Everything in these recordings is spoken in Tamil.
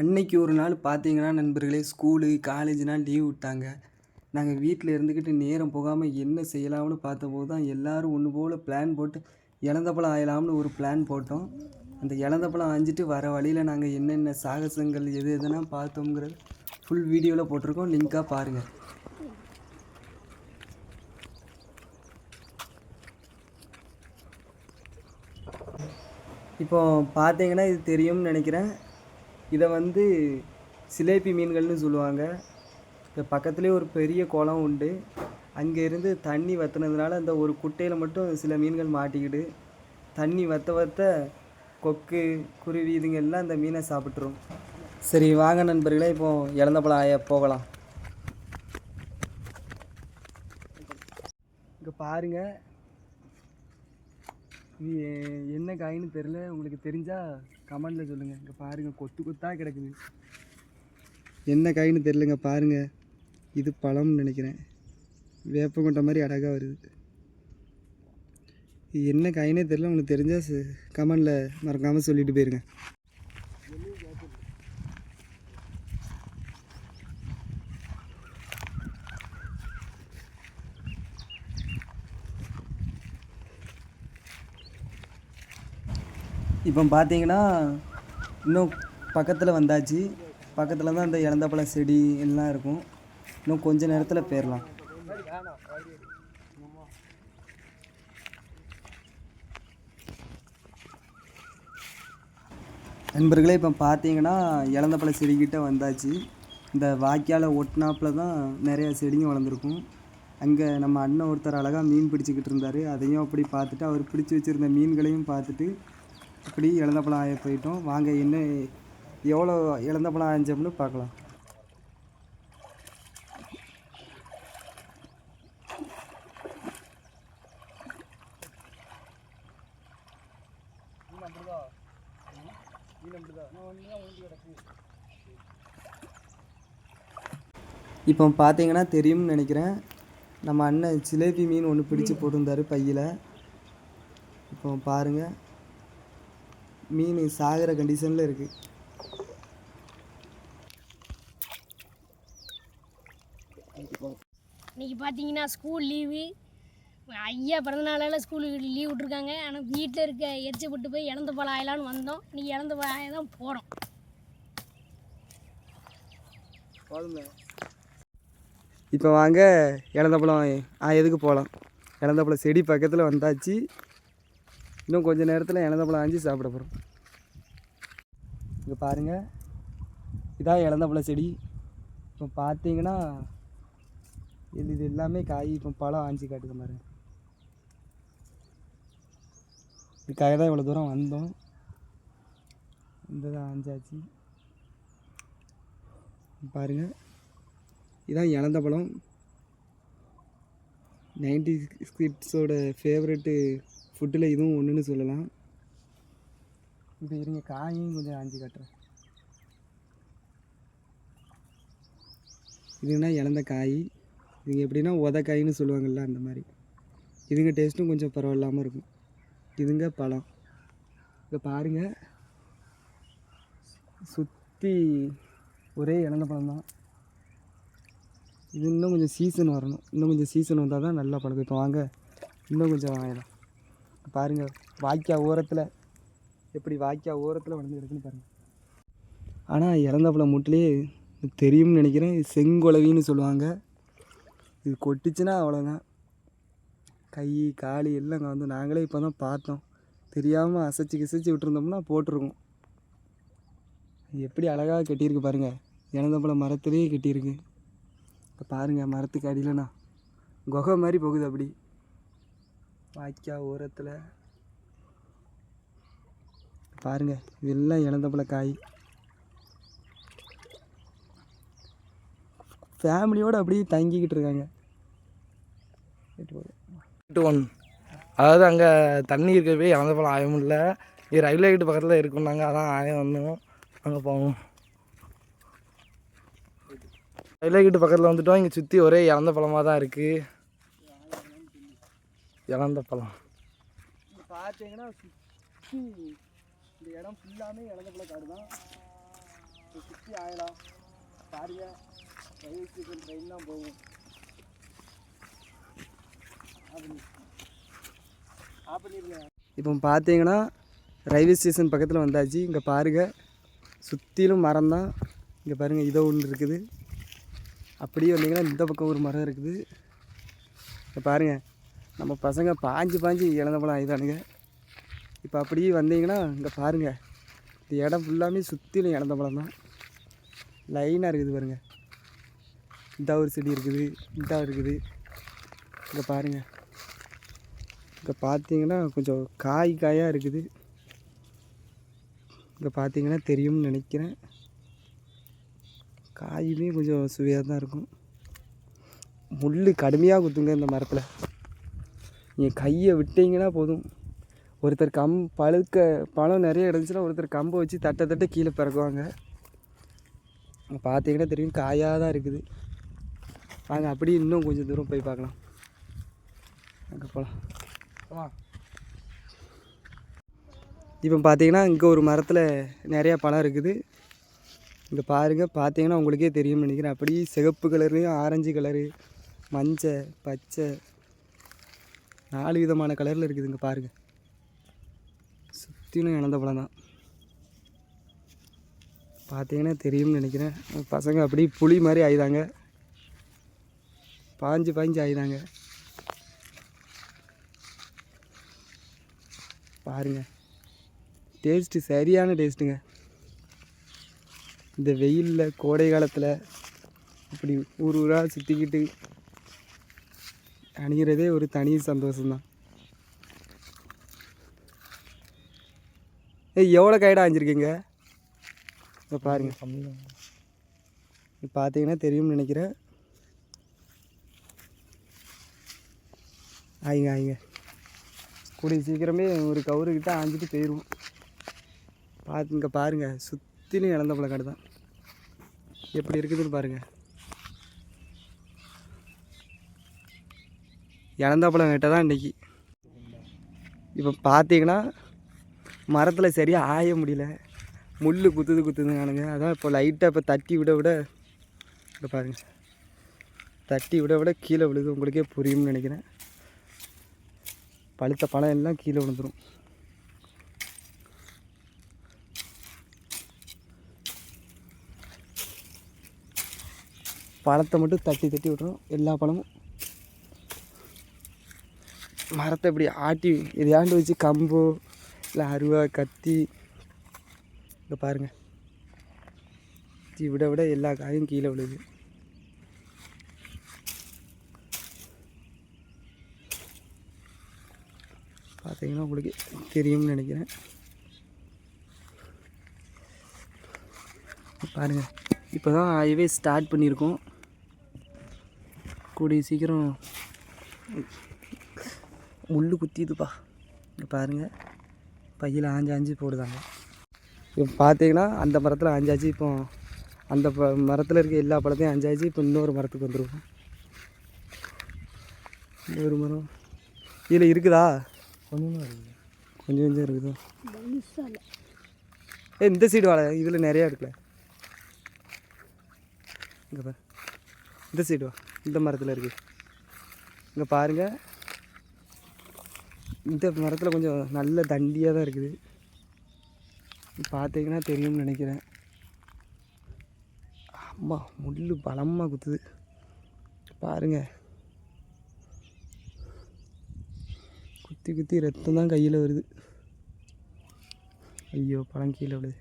அன்னைக்கு ஒரு நாள் பார்த்தீங்கன்னா நண்பர்களே? ஸ்கூலு காலேஜ்னால் லீவ் விட்டாங்க. நாங்கள் வீட்டில் இருந்துக்கிட்டு நேரம் போகாமல் என்ன செய்யலாம்னு பார்த்தபோது தான் எல்லோரும் ஒன்று போல் பிளான் போட்டு இலந்தப்பழம் ஆயலாம்னு ஒரு பிளான் போட்டோம். அந்த இலந்தப்பழம் ஆஞ்சிட்டு வர வழியில் நாங்கள் என்னென்ன சாகசங்கள் எது எதுனா பார்த்தோங்கிறது ஃபுல் வீடியோவில் போட்டிருக்கோம். லிங்காக பாருங்கள் இப்போ பார்த்தீங்கன்னா இது தெரியும்னு நினைக்கிறேன். இதை வந்து சிலேபி மீன்கள்னு சொல்லுவாங்க. இப்போ பக்கத்துலேயே ஒரு பெரிய குளம் உண்டு. அங்கே இருந்து தண்ணி வத்துனதுனால அந்த ஒரு குட்டையில் மட்டும் சில மீன்கள் மாட்டிக்கிடு தண்ணி வற்ற வற்ற கொக்கு குருவி இதுங்க எல்லாம் அந்த மீனை சாப்பிட்ரும் சரி வாங்க நண்பர்களே இப்போ இழந்தப்பழம் ஆய போகலாம். இங்கே பாருங்கள் இது என்ன காயின்னு தெரில உங்களுக்கு தெரிஞ்சால் கமெண்டில் சொல்லுங்கள் இங்கே பாருங்கள் கொத்து கொத்தாக கிடக்குது. என்ன காயின்னு தெரிலங்க பாருங்கள் இது பழம்னு நினைக்கிறேன். வேப்பங்கொண்ட மாதிரி அழகாக வருது. இது என்ன காயினே தெரில உங்களுக்கு தெரிஞ்சால் கமெண்டில் மறக்காமல் சொல்லிட்டு போயிருங்க. இப்போ பார்த்தீங்கன்னா இன்னும் பக்கத்தில் வந்தாச்சு. பக்கத்தில் தான் இந்த இழந்தப்பழ செடி எல்லாம் இருக்கும். இன்னும் கொஞ்ச நேரத்தில் போயிடலாம் நண்பர்களே இப்போ பார்த்தீங்கன்னா இழந்தப்பழ செடிக்கிட்ட வந்தாச்சு. இந்த வாய்க்கால ஒட்டினாப்பில் தான் நிறைய செடிங்க வளர்ந்துருக்கும். அங்கே நம்ம அண்ணன் ஒருத்தர் அழகாக மீன் பிடிச்சிக்கிட்டு இருந்தார். அதையும் அப்படி பார்த்துட்டு அவர் பிடிச்சி வச்சுருந்த மீன்களையும் பார்த்துட்டு இப்படி இளந்தப்பழம் ஆய போயிட்டோம். வாங்க இன்னும் எவ்வளோ இளந்தப்பழம் ஆஞ்சோம்னு பார்க்கலாம். இப்போ பார்த்தீங்கன்னா தெரியும்னு நினைக்கிறேன். நம்ம அண்ணன் ஜிலேபி மீன் ஒன்று பிடிச்சி போட்டிருந்தாரு பையில். இப்போ பாருங்கள் மீன் சாகிற கண்டிஷனில் இருக்குது இன்னைக்கு பார்த்தீங்கன்னா ஸ்கூல் லீவு ஐயா பிறந்தநாளால் ஸ்கூலுக்கு லீவ் விட்ருக்காங்க ஆனால் வீட்டில் இருக்க எரிச்சப்பட்டு போய் இழந்த பழம் ஆயலான்னு வந்தோம். இன்னைக்கு இழந்த பழம் தான் போகிறோம் இப்போ வாங்க இளந்தப்பழம் ஆ எதுக்கு போகலாம் இளந்தப்பழம் செடி பக்கத்தில் வந்தாச்சு. இன்னும் கொஞ்ச நேரத்தில் இளந்தப்பழம் ஆஞ்சி சாப்பிட போகிறோம் இங்கே பாருங்கள் இதான் இளந்தப்பழம் செடி. இப்போ பார்த்தீங்கன்னா இது இது எல்லாமே காய் இப்போ பழம் ஆஞ்சி காட்டுது மாதிரி இதுக்காக தான் இவ்வளோ தூரம் வந்தோம். இந்த தான் ஆஞ்சாச்சு. பாருங்கள் இதான் இழந்த பழம். நைன்டி ஸ்கிரிப்ட்ஸோட ஃபேவரெட்டு ஃபுட்டில் இதுவும் ஒன்றுன்னு சொல்லலாம். இப்போ இருங்க காயும் கொஞ்சம் ஆஞ்சி காட்டுறேன். இதுனா இழந்த காய்? இதுங்க எப்படின்னா உத காயின்னு சொல்லுவாங்கள்ல அந்த மாதிரி. இதுங்க டேஸ்ட்டும் கொஞ்சம் பரவாயில்லாமல் இருக்கும். இதுங்க பழம். இதை பாருங்கள் சுற்றி ஒரே இழந்த பழம் தான். இது இன்னும் கொஞ்சம் சீசன் வரணும். இன்னும் கொஞ்சம் சீசன் வந்தால் தான் நல்லா பழகும் இப்போ வாங்க. இன்னும் கொஞ்சம் வாங்கலாம் பாருங்கள் வாய்க்கா ஓரத்தில் எப்படி வாய்க்கா ஓரத்தில் வளர்ந்து கிடக்குன்னு பாருங்கள் ஆனால் இறந்த மூட்டிலே தெரியும்னு நினைக்கிறேன். இது சொல்லுவாங்க. இது கொட்டிச்சுன்னா அவ்வளோதான் கை காலு எல்லாம் அங்கே வந்து நாங்களே இப்போ தான் பார்த்தோம். தெரியாமல் அசைச்சு கிசைச்சு விட்டுருந்தோம்னா போட்டிருக்கோம். எப்படி அழகாக கட்டியிருக்கு பாருங்கள் இளந்தப்பழம் மரத்துலேயே கட்டியிருக்கு. இப்போ பாருங்கள் மரத்துக்கு அடியிலண்ணா. குகை மாதிரி போகுது அப்படி. வாய்க்கா ஓரத்தில். பாருங்கள் இதெல்லாம் இளந்தப்பழ காய். ஃபேமிலியோடு அப்படியே தங்கிக்கிட்டு இருக்காங்க. ஒன் அதாவது அங்கே தண்ணி இருக்கவே இழந்த பழம் ஆய முடியல. இது ரயில்வே கேட்டு பக்கத்தில் இருக்குன்னாங்க அதான் ஆயம் வந்தோம். அங்கே போவோம். ரயில்வே கேட்டு பக்கத்தில் வந்துட்டோம். இங்கே சுற்றி ஒரே இறந்த பழமாக தான் இருக்குது இறந்த பழம். பார்த்தீங்கன்னா சுற்றி இந்த இடம் ஃபுல்லாமே இளந்தப்பழ காடு தான். சுற்றி ஆகலாம் பாருங்க. ரயில்வே ஸ்டேஷன் ட்ரெயின் தான் போகும். இப்போ பார்த்தீங்கன்னா ரயில்வே ஸ்டேஷன் பக்கத்தில் வந்தாச்சு. இங்கே பாருங்கள் சுற்றிலும் மரம் தான். இங்கே பாருங்கள் இதோ ஒன்று இருக்குது. அப்படியே வந்தீங்கன்னா இந்த பக்கம் ஒரு மரம் இருக்குது. இங்கே பாருங்கள் நம்ம பசங்க பாஞ்சு பாஞ்சு இழந்த பழம் ஆயிதானுங்க இப்போ அப்படியே வந்தீங்கன்னா இங்கே பாருங்கள் இந்த இடம் ஃபுல்லாமே சுற்றிலும் இழந்த பழம் தான். லைனாக இருக்குது பாருங்கள் இந்த ஒரு செடி இருக்குது இந்த இருக்குது. இங்கே பாருங்கள் இங்கே பார்த்தீங்கன்னா கொஞ்சம் காய் காயாக இருக்குது. இங்கே பார்த்தீங்கன்னா தெரியும்னு நினைக்கிறேன். காயுமே கொஞ்சம் சுவையாக தான் இருக்கும். முள் கடுமையாக குத்துங்க இந்த மரத்தில். நீங்கள் கையை விட்டீங்கன்னா போதும். ஒருத்தர் கம் பழுக்க பழம் நிறைய இருந்துச்சுன்னா ஒருத்தர் கம்பை வச்சு தட்ட தட்ட கீழே பிறக்குவாங்க. பார்த்தீங்கன்னா தெரியும் காயாக தான் இருக்குது. வாங்க அப்படியே இன்னும் கொஞ்சம் தூரம் போய் பார்க்கலாம். அங்கே போகலாம் ஆமா இப்போ பார்த்தீங்கன்னா இங்கே ஒரு மரத்தில் நிறையா பழம் இருக்குது. இங்கே பாருங்கள் பார்த்தீங்கன்னா உங்களுக்கே தெரியும்னு நினைக்கிறேன். அப்படியே சிகப்பு கலரு ஆரஞ்சு கலரு மஞ்சள் பச்சை நாலு விதமான கலரில் இருக்குதுங்க பாருங்கள் சுற்றிலும் இழந்த பழம் தான். பார்த்தீங்கன்னா தெரியும்னு நினைக்கிறேன். பசங்க அப்படியே புளி மாதிரி ஆயிதாங்க. பாஞ்சு பாஞ்சு ஆயிதாங்க. பாருங்கள் டேஸ்ட்டு சரியான டேஸ்ட்டுங்க இந்த வெயிலில் கோடை காலத்தில் இப்படி ஊர் ஊராக சுற்றிக்கிட்டு அணிகிறதே ஒரு தனி சந்தோஷம்தான். ஏய் எவ்வளோ கைடாக அணிஞ்சிருக்கீங்க? இப்போ பாருங்கள் பார்த்தீங்கன்னா தெரியும்னு நினைக்கிறேன். ஆயிங்க ஆயிங்க. கூடிய சீக்கிரமே ஒரு கவுருக்கிட்ட ஆஞ்சிட்டு போயிடுவோம் பார்த்து இங்கே பாருங்கள் சுற்றிலும் இழந்த பழக்காடு தான். எப்படி இருக்குதுன்னு பாருங்கள் இழந்தாப்பழம் பழம் கிட்ட தான் இன்றைக்கி இப்போ பார்த்தீங்கன்னா மரத்தில் சரியாக ஆய முடியல. முள் குத்துது குத்துதுங்கானுங்க அதான் இப்போ லைட்டாக இப்போ தட்டி விட விட இப்போ பாருங்க. தட்டி விட விட கீழே விழுது. உங்களுக்கே புரியும்னு நினைக்கிறேன். பழுத்த பழம் எல்லாம் கீழே விழுந்துடும் பழத்தை மட்டும் தட்டி தட்டி விட்றோம் எல்லா பழமும் மரத்தை இப்படி ஆட்டி எதையாண்டு வச்சு கம்போ இல்லை அருவா கத்தி. இங்கே பாருங்கள் கத்தி விட விட எல்லா காயும் கீழே விழுது. பார்த்தீங்கன்னா உங்களுக்கு தெரியும்னு நினைக்கிறேன். பாருங்கள் இப்போ தான் ஹைவே ஸ்டார்ட் பண்ணியிருக்கோம். கூடிய சீக்கிரம் முள் குத்திதுப்பா இங்கே பாருங்கள் பையில் ஆஞ்சு ஆஞ்சு போடுதாங்க. இப்போ பார்த்தீங்கன்னா அந்த மரத்தில் அஞ்சாச்சு இப்போ அந்த ப மரத்தில் இருக்க எல்லா பழத்தையும் அஞ்சாச்சு இப்போ இன்னொரு மரத்துக்கு வந்துருவோம். இன்னொரு மரம். இதில் இருக்குதா? கொஞ்சம் இருக்குது கொஞ்சம் கொஞ்சம் இருக்குதோ? ஏ இந்த சைடு வாழை இதில் நிறையா இருக்குல்ல. இங்கே பாரு. இந்த சைடு வா. இந்த மரத்தில் இருக்குது இங்கே பாருங்கள் இந்த மரத்தில் கொஞ்சம் நல்ல தண்டியாக தான் இருக்குது. பார்த்தீங்கன்னா தெரியும்னு நினைக்கிறேன். அம்மா முள் பலமாக குத்துது. பாருங்க. குத்தி குத்தி ரத்தம் தான் கையில் வருது. ஐயோ பழம் கீழே விழுது.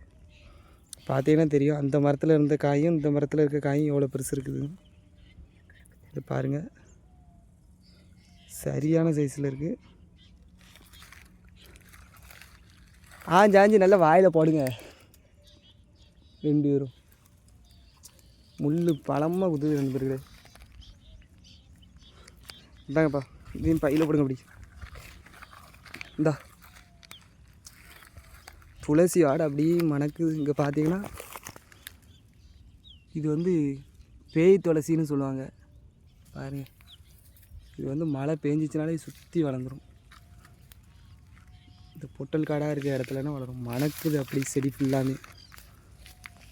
பார்த்தீங்கன்னா தெரியும் அந்த மரத்தில் இருந்த காயும் இந்த மரத்தில் இருக்க காயும் எவ்வளோ பெருசு இருக்குது இது பாருங்கள் சரியான சைஸில் இருக்குது ஆஞ்சு ஆஞ்சு நல்லா வாயில் போடுங்க. ரெண்டு பேரும். முள் பழமாக குத்துது ரெண்டு பேருக்கு இந்தாங்கப்பா இதையும் பையில் போடுங்க அப்படி. இந்தா. துளசி வாடை அப்படியே மணக்குது. இங்கே பார்த்தீங்கன்னா இது வந்து பேய் துளசின்னு சொல்லுவாங்க. பாருங்கள் இது வந்து மழை பெஞ்சிச்சுனாலே சுற்றி வளர்ந்துடும் இந்த பொட்டல் காடாக இருக்கிற இடத்துலனா வளரும்? மணக்குது அப்படி செடி ஃபுல்லாமே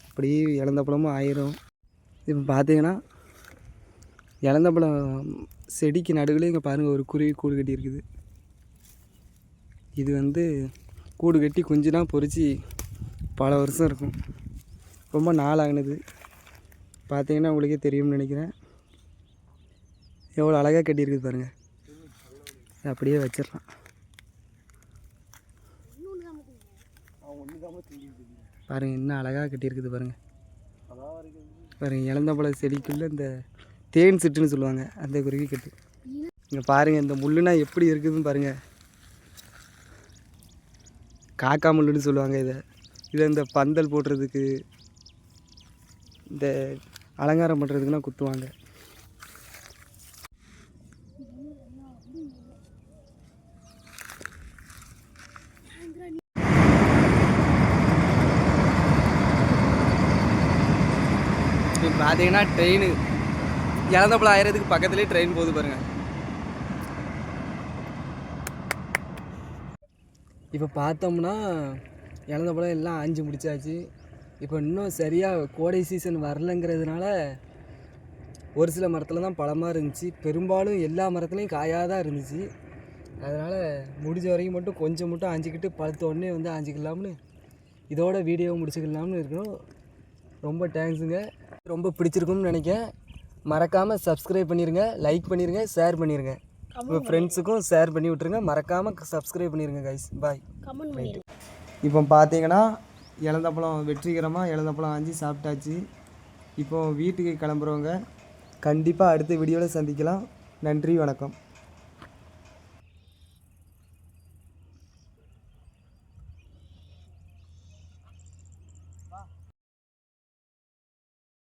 அப்படியே இழந்த பழமும் ஆயிரும். இப்போ பார்த்தீங்கன்னா இழந்த பழம் செடிக்கு நடுவில் இங்கே பாருங்கள் ஒரு குருவி கூடு கட்டி இருக்குது. இது வந்து கூடு கட்டி குஞ்சுலாம் பொறிச்சு பல வருஷம் இருக்கும். ரொம்ப நாள் ஆகினது பார்த்தீங்கன்னா உங்களுக்கே தெரியும்னு நினைக்கிறேன். எவ்வளோ அழகாக கட்டியிருக்குது பாருங்கள் அப்படியே வச்சிடலாம். பாருங்க என்ன அழகாக கட்டியிருக்குது பாருங்க. பாருங்க இளந்தப்பழ செடிக்குள்ளே இந்த தேன் சிட்டுன்னு சொல்லுவாங்க அந்த குருவி கட்டு. இங்கே பாருங்க இந்த முள்ளுனா எப்படி இருக்குதுன்னு பாருங்க. காக்கா முள்ளுன்னு சொல்லுவாங்க இதை. இதை இந்த பந்தல் போடுறதுக்கு இந்த அலங்காரம் பண்ணுறதுக்குலாம் குத்துவாங்க இப்போ பார்த்தீங்கன்னா ட்ரெயின் இழந்தப்பழம் ஆயிரத்துக்கு பக்கத்துலேயே ட்ரெயின் போகுது பாருங்கள் இப்போ பார்த்தோம்னா இழந்தப்பழம் எல்லாம் ஆஞ்சு முடிச்சாச்சு. இப்போ இன்னும் சரியாக கோடை சீசன் வரலங்கிறதுனால ஒரு சில மரத்தில் தான் பழமாக இருந்துச்சு. பெரும்பாலும் எல்லா மரத்துலேயும் காயாக தான் இருந்துச்சு. அதனால் முடிஞ்ச வரைக்கும் மட்டும் கொஞ்சம் மட்டும் ஆஞ்சிக்கிட்டு பழுத்த உடனே வந்து ஆஞ்சிக்கலாம்னு இதோட வீடியோ முடிச்சுக்கலாம்னு இருக்கணும். ரொம்ப தேங்க்ஸுங்க ரொம்ப பிடிச்சிருக்கும்னு நினைக்கிறேன். மறக்காமல் சப்ஸ்கிரைப் பண்ணிடுங்க லைக் பண்ணிடுங்க ஷேர் பண்ணிடுங்க உங்கள் ஃப்ரெண்ட்ஸுக்கும் ஷேர் பண்ணி விட்ருங்க மறக்காமல் சப்ஸ்கிரைப் பண்ணிடுங்க கைஸ் பாய் கமெண்ட் இப்போ பார்த்தீங்கன்னா இழந்தப்பழம் வெற்றிகரமாக இழந்தப்பழம் ஆஞ்சி சாப்பிட்டாச்சு. இப்போ வீட்டுக்கு கிளம்புறவங்க கண்டிப்பாக அடுத்த வீடியோவில் சந்திக்கலாம். நன்றி வணக்கம்.